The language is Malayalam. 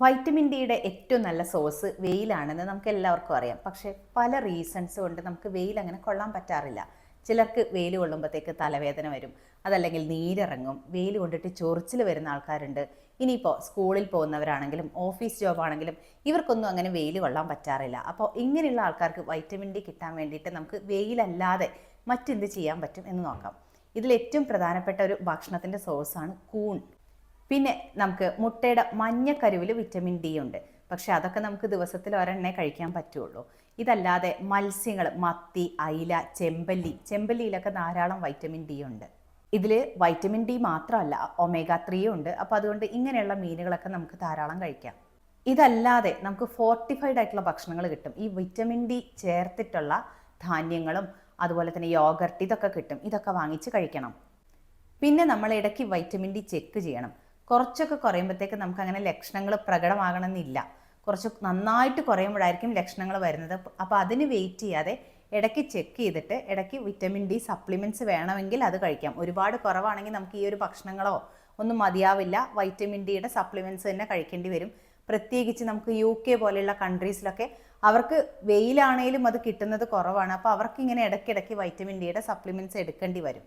വൈറ്റമിൻ ഡിയുടെ ഏറ്റവും നല്ല സോഴ്സ് വെയിലാണെന്ന് നമുക്ക് എല്ലാവർക്കും അറിയാം. പക്ഷേ പല റീസൺസ് കൊണ്ട് നമുക്ക് വെയിൽ അങ്ങനെ കൊള്ളാൻ പറ്റാറില്ല. ചിലർക്ക് വെയിൽ കൊള്ളുമ്പോഴത്തേക്ക് തലവേദന വരും. അതല്ലെങ്കിൽ നീരിറങ്ങും. വെയിൽ കൊണ്ടിട്ട് ചൊറിച്ചിൽ വരുന്ന ആൾക്കാരുണ്ട്. ഇനിയിപ്പോൾ സ്കൂളിൽ പോകുന്നവരാണെങ്കിലും ഓഫീസ് ജോബ് ആണെങ്കിലും ഇവർക്കൊന്നും അങ്ങനെ വെയിൽ കൊള്ളാൻ പറ്റാറില്ല. അപ്പോൾ ഇങ്ങനെയുള്ള ആൾക്കാർക്ക് വൈറ്റമിൻ ഡി കിട്ടാൻ വേണ്ടിയിട്ട് നമുക്ക് വെയിലല്ലാതെ മറ്റെന്ത് ചെയ്യാൻ പറ്റും എന്ന് നോക്കാം. ഇതിൽ ഏറ്റവും പ്രധാനപ്പെട്ട ഒരു ഭക്ഷണത്തിന്റെ സോഴ്സാണ് കൂൺ. പിന്നെ നമുക്ക് മുട്ടയുടെ മഞ്ഞക്കരുവിൽ വിറ്റമിൻ ഡി ഉണ്ട്. പക്ഷെ അതൊക്കെ നമുക്ക് ദിവസത്തിൽ ഒരെണ്ണേ കഴിക്കാൻ പറ്റുള്ളൂ. ഇതല്ലാതെ മത്സ്യങ്ങൾ മത്തി അയില ചെമ്പല്ലി ചെമ്പല്ലിയിലൊക്കെ ധാരാളം വൈറ്റമിൻ ഡി ഉണ്ട്. ഇതിൽ വൈറ്റമിൻ ഡി മാത്രമല്ല ഒമേഗ ത്രീയും ഉണ്ട്. അപ്പോൾ അതുകൊണ്ട് ഇങ്ങനെയുള്ള മീനുകളൊക്കെ നമുക്ക് ധാരാളം കഴിക്കാം. ഇതല്ലാതെ നമുക്ക് ഫോർട്ടിഫൈഡ് ആയിട്ടുള്ള ഭക്ഷണങ്ങൾ കിട്ടും. ഈ വിറ്റമിൻ ഡി ചേർത്തിട്ടുള്ള ധാന്യങ്ങളും അതുപോലെ തന്നെ യോഗർട്ട് ഇതൊക്കെ കിട്ടും. ഇതൊക്കെ വാങ്ങിച്ച് കഴിക്കണം. പിന്നെ നമ്മൾ ഇടയ്ക്ക് വൈറ്റമിൻ ഡി ചെക്ക് ചെയ്യണം. കുറച്ചൊക്കെ കുറയുമ്പോഴത്തേക്ക് നമുക്ക് അങ്ങനെ ലക്ഷണങ്ങൾ പ്രകടമാകണമെന്നില്ല. കുറച്ച് നന്നായിട്ട് കുറയുമ്പോഴായിരിക്കും ലക്ഷണങ്ങൾ വരുന്നത്. അപ്പോൾ അതിന് വെയിറ്റ് ചെയ്യാതെ ഇടയ്ക്ക് ചെക്ക് ചെയ്തിട്ട് ഇടയ്ക്ക് വിറ്റമിൻ ഡി സപ്ലിമെന്റ്സ് വേണമെങ്കിൽ അത് കഴിക്കാം. ഒരുപാട് കുറവാണെങ്കിൽ നമുക്ക് ഈ ഒരു ഭക്ഷണങ്ങളോ ഒന്നും മതിയാവില്ല. വൈറ്റമിൻ ഡിയുടെ സപ്ലിമെന്റ്സ് തന്നെ കഴിക്കേണ്ടി വരും. പ്രത്യേകിച്ച് നമുക്ക് യു കെ പോലെയുള്ള കൺട്രീസിലൊക്കെ അവർക്ക് വെയിലാണേലും അത് കിട്ടുന്നത് കുറവാണ്. അപ്പോൾ അവർക്ക് ഇങ്ങനെ ഇടയ്ക്കിടയ്ക്ക് വൈറ്റമിൻ ഡിയുടെ സപ്ലിമെന്റ്സ് എടുക്കേണ്ടി വരും.